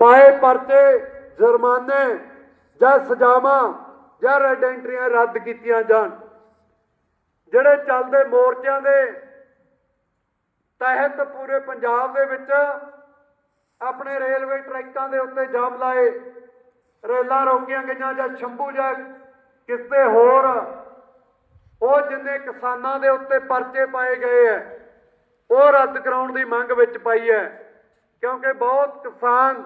ਪਾਏ ਪਰਚੇ, ਜੁਰਮਾਨੇ ਜਾਂ ਸਜ਼ਾਵਾਂ ਜਾਂ ਰੈਡ ਐਂਟਰੀਆਂ ਰੱਦ ਕੀਤੀਆਂ ਜਾਣ। ਜਿਹੜੇ ਚੱਲਦੇ ਮੋਰਚਿਆਂ ਦੇ ਤਹਿਤ ਪੂਰੇ ਪੰਜਾਬ ਦੇ ਵਿੱਚ ਆਪਣੇ ਰੇਲਵੇ ਟਰੈਕਾਂ ਦੇ ਉੱਤੇ ਜਾਮ ਲਾਏ, ਰੇਲਾਂ ਰੋਕੀਆਂ ਗਈਆਂ ਜਾਂ ਸ਼ੰਭੂ ਜਾਂ ਕਿਸੇ ਹੋਰ, ਉਹ ਜਿੰਨੇ ਕਿਸਾਨਾਂ ਦੇ ਉੱਤੇ ਪਰਚੇ ਪਾਏ ਗਏ ਐ, ਉਹ ਰੱਦ ਕਰਾਉਣ ਦੀ ਮੰਗ ਵਿੱਚ ਪਾਈ ਹੈ ਕਿਉਂਕਿ ਬਹੁਤ ਕਿਸਾਨ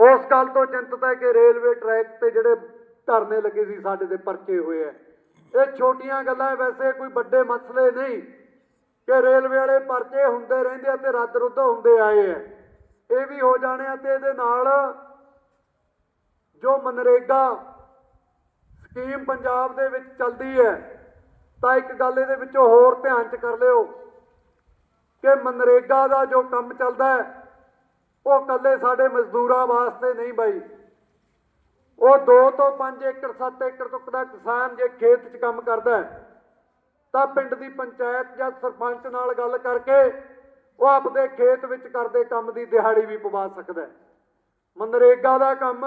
ਉਸ ਗੱਲ ਤੋਂ ਚਿੰਤਤ ਹੈ ਕਿ ਰੇਲਵੇ ਟਰੈਕ ਤੇ ਜਿਹੜੇ ਧਰਨੇ ਲੱਗੇ ਸੀ ਸਾਡੇ ਦੇ ਪਰਚੇ ਹੋਏ ਐ ਇਹ ਛੋਟੀਆਂ ਗੱਲਾਂ ਵੈਸੇ ਕੋਈ ਵੱਡੇ ਮਸਲੇ ਨਹੀਂ ਕਿ ਰੇਲਵੇ ਵਾਲੇ ਪਰਚੇ ਹੁੰਦੇ ਰਹਿੰਦੇ ਅਤੇ ਰੱਦ ਰੁੱਦ ਹੁੰਦੇ ਆਏ ਐ ਇਹ ਵੀ ਹੋ ਜਾਣੇ ਅਤੇ ਇਹਦੇ ਨਾਲ ਜੋ ਮਨਰੇਗਾ ਸਕੀਮ ਪੰਜਾਬ ਦੇ ਵਿੱਚ ਚੱਲਦੀ ਹੈ, ਤਾਂ ਇੱਕ ਗੱਲ ਇਹਦੇ ਵਿੱਚੋਂ ਹੋਰ ਧਿਆਨ ਚ ਕਰ ਲਿਓ ਕਿ ਮਨਰੇਗਾ ਦਾ ਜੋ ਕੰਮ ਚੱਲਦਾ ਹੈ ਉਹ ਕੱਲੇ ਸਾਡੇ ਮਜ਼ਦੂਰਾਂ ਵਾਸਤੇ ਨਹੀਂ ਬਾਈ। ਉਹ 2 ਤੋਂ 5 ਏਕੜ 7 ਏਕੜ ਤੱਕ ਦਾ ਕਿਸਾਨ ਜੇ ਖੇਤ 'ਚ ਕੰਮ ਕਰਦਾ ਹੈ, ਤਾਂ ਪਿੰਡ ਦੀ ਪੰਚਾਇਤ ਜਾਂ ਸਰਪੰਚ ਨਾਲ ਗੱਲ ਕਰਕੇ ਉਹ ਆਪਦੇ ਖੇਤ ਵਿੱਚ ਕਰਦੇ ਕੰਮ ਦੀ ਦਿਹਾੜੀ ਵੀ ਪਵਾ ਸਕਦਾ ਹੈ। ਮਨਰੇਗਾ ਦਾ ਕੰਮ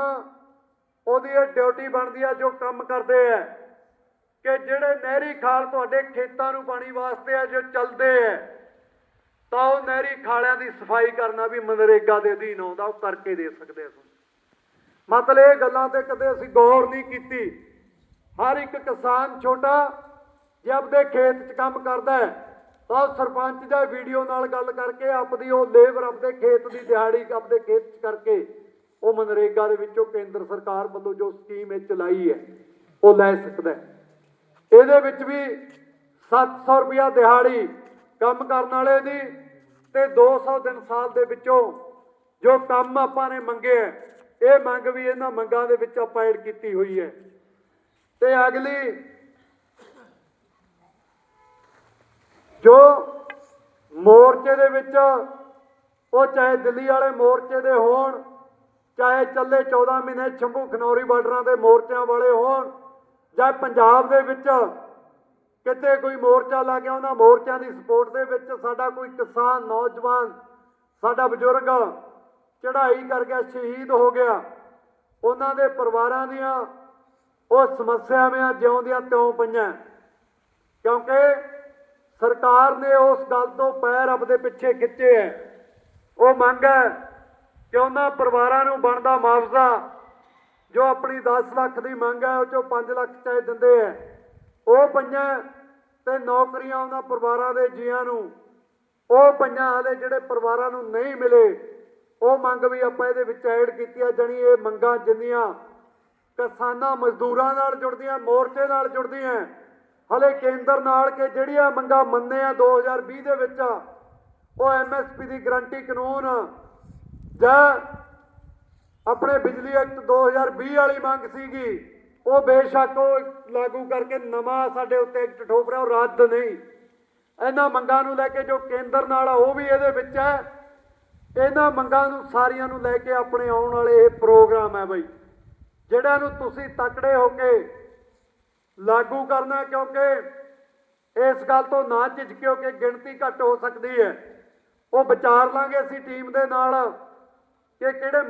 ਉਹਦੀ ਇਹ ਡਿਊਟੀ ਬਣਦੀ ਆ ਜੋ ਕੰਮ ਕਰਦੇ ਆ, ਕਿ ਜਿਹੜੇ ਨਹਿਰੀ ਖਾਲ ਤੁਹਾਡੇ ਖੇਤਾਂ ਨੂੰ ਪਾਣੀ ਵਾਸਤੇ ਆ, ਜੋ ਚੱਲਦੇ ਆ ਤਾਂ ਉਹ ਨਹਿਰੀ ਖਾਲਿਆਂ ਦੀ ਸਫ਼ਾਈ ਕਰਨਾ ਵੀ ਮਨਰੇਗਾ ਦੇ ਅਧੀਨ ਆਉਂਦਾ, ਉਹ ਕਰਕੇ ਦੇ ਸਕਦੇ ਆ ਮਤਲਬ ਇਹ ਗੱਲਾਂ ਤੇ ਕਦੇ ਅਸੀਂ ਗੌਰ ਨਹੀਂ ਕੀਤੀ। ਹਰ ਇੱਕ ਕਿਸਾਨ ਛੋਟਾ ਜੇ ਆਪਦੇ ਖੇਤ 'ਚ ਕੰਮ ਕਰਦਾ ਹੈ, ਤਾਂ ਉਹ ਸਰਪੰਚ ਜਾਂ ਵੀਡੀਓ ਨਾਲ ਗੱਲ ਕਰਕੇ ਆਪਦੀ ਉਹ ਲੇਬਰ ਆਪਦੇ ਖੇਤ ਦੀ ਦਿਹਾੜੀ ਆਪਦੇ ਖੇਤ 'ਚ ਕਰਕੇ ਉਹ ਮਨਰੇਗਾ ਦੇ ਵਿੱਚੋਂ ਕੇਂਦਰ ਸਰਕਾਰ ਵੱਲੋਂ ਜੋ ਸਕੀਮ ਇਹ ਚਲਾਈ ਹੈ, ਉਹ ਲੈ ਸਕਦਾ ਇਹਦੇ ਵਿੱਚ ਵੀ 700 ਰੁਪਿਆ ਦਿਹਾੜੀ ਕੰਮ ਕਰਨ ਵਾਲੇ ਦੀ ਤੇ 200 ਦਿਨ ਸਾਲ ਦੇ ਵਿੱਚੋਂ ਜੋ ਕੰਮ ਆਪਾਂ ਨੇ ਮੰਗੇ ਹੈ, ਇਹ ਮੰਗ ਵੀ ਇਹਨਾਂ ਮੰਗਾਂ ਦੇ ਵਿੱਚ ਆਪਾਂ ਐਡ ਕੀਤੀ ਹੋਈ ਹੈ। ਤੇ ਅਗਲੀ, ਜੋ ਮੋਰਚੇ ਦੇ ਵਿੱਚ, ਉਹ ਚਾਹੇ ਦਿੱਲੀ ਵਾਲੇ ਮੋਰਚੇ ਦੇ ਹੋਣ, ਚਾਹੇ ਚੱਲੇ 14 ਮਹੀਨੇ ਸ਼ੰਭੂ ਖਨੌਰੀ ਬਾਰਡਰਾਂ ਦੇ ਮੋਰਚਿਆਂ ਵਾਲੇ ਹੋਣ, ਜਾਂ ਪੰਜਾਬ ਦੇ ਵਿੱਚ ਕਿਤੇ ਕੋਈ ਮੋਰਚਾ ਲਾ ਕੇ ਉਹਨਾਂ ਮੋਰਚਿਆਂ ਦੀ ਸਪੋਰਟ ਦੇ ਵਿੱਚ ਸਾਡਾ ਕੋਈ ਕਿਸਾਨ, ਨੌਜਵਾਨ, ਸਾਡਾ ਬਜ਼ੁਰਗ ਚੜ੍ਹਾਈ ਕਰ ਗਿਆ, ਸ਼ਹੀਦ ਹੋ ਗਿਆ। ਉਹਨਾਂ ਦੇ ਪਰਿਵਾਰਾਂ ਦੀਆਂ ਉਹ ਸਮੱਸਿਆਵਾਂ ਜਿਉਂਦੀਆਂ ਤਿਉਂ ਪਈਆਂ। ਕਿਉਂਕਿ ਸਰਕਾਰ ਨੇ ਉਸ ਗੱਲ ਤੋਂ ਪੈਰ ਆਪਦੇ ਪਿੱਛੇ ਖਿੱਚੇ ਹੈ। ਉਹ ਮੰਗ ਹੈ ਕਿ ਉਹਨਾਂ ਪਰਿਵਾਰਾਂ ਨੂੰ ਬਣਦਾ ਮੁਆਵਜ਼ਾ, ਜੋ ਆਪਣੀ 10 ਲੱਖ ਦੀ ਮੰਗ ਹੈ, ਉਹ ਚੋਂ 5 ਲੱਖ ਚਾਹੇ ਦਿੰਦੇ ਹੈ। ਉਹ ਪਈਆਂ ਤੇ ਨੌਕਰੀਆਂ ਉਹਨਾਂ ਪਰਿਵਾਰਾਂ ਦੇ ਜੀਆਂ ਨੂੰ, ਉਹ ਪੰਜਾਂ ਹਾਲੇ ਜਿਹੜੇ ਪਰਿਵਾਰਾਂ ਨੂੰ ਨਹੀਂ ਮਿਲੇ, ਉਹ ਮੰਗ ਵੀ ਆਪਾਂ ਇਹਦੇ ਵਿੱਚ ਐਡ ਕੀਤੀ ਆ, ਜਣੀ ਇਹ ਮੰਗਾਂ ਜਿੰਨੀਆਂ ਕਿਸਾਨਾਂ ਮਜ਼ਦੂਰਾਂ ਨਾਲ ਜੁੜਦੀਆਂ, ਮੋਰਚੇ ਨਾਲ ਜੁੜਦੀਆਂ, ਹਲੇ ਕੇਂਦਰ ਨਾਲ ਕਿ ਜਿਹੜੀਆਂ ਮੰਗਾਂ ਮੰਨੇ ਆ 2020 ਦੇ ਵਿੱਚ ਉਹ ਐਮਐਸਪੀ ਦੀ ਗਰੰਟੀ ਕਾਨੂੰਨ ਜਾਂ ਆਪਣੇ ਬਿਜਲੀ ਐਕਟ 2020 ਵਾਲੀ ਮੰਗ ਸੀਗੀ ਉਹ ਬੇਸ਼ੱਕ ਉਹ ਲਾਗੂ ਕਰਕੇ ਨਵਾਂ ਸਾਡੇ ਉੱਤੇ ਐਕਟ ਠੋਕ ਉਹ ਰੱਦ ਨਹੀਂ। ਇਹਨਾਂ ਮੰਗਾਂ ਨੂੰ ਲੈ ਕੇ ਜੋ ਕੇਂਦਰ ਨਾਲ ਆ, ਉਹ ਵੀ ਇਹਦੇ ਵਿੱਚ ਹੈ। ਇਹਨਾਂ ਮੰਗਾਂ ਨੂੰ ਸਾਰੀਆਂ ਨੂੰ ਲੈ ਕੇ ਆਪਣੇ ਆਉਣ ਵਾਲੇ ਇਹ ਪ੍ਰੋਗਰਾਮ ਹੈ ਬਈ ਜਿਹੜਾ ਨੂੰ ਤੁਸੀਂ ਤਕੜੇ ਹੋ ਕੇ ਲਾਗੂ ਕਰਨਾ ਕਿਉਂਕਿ ਇਸ ਗੱਲ ਤੋਂ ਨਾ ਝਿਜਕਿਓ ਕਿ ਗਿਣਤੀ ਘੱਟ ਹੋ ਸਕਦੀ ਹੈ। ਉਹ ਵਿਚਾਰ ਲਾਂਗੇ ਅਸੀਂ ਟੀਮ ਦੇ ਨਾਲ ਕਿ ਕਿਹੜੇ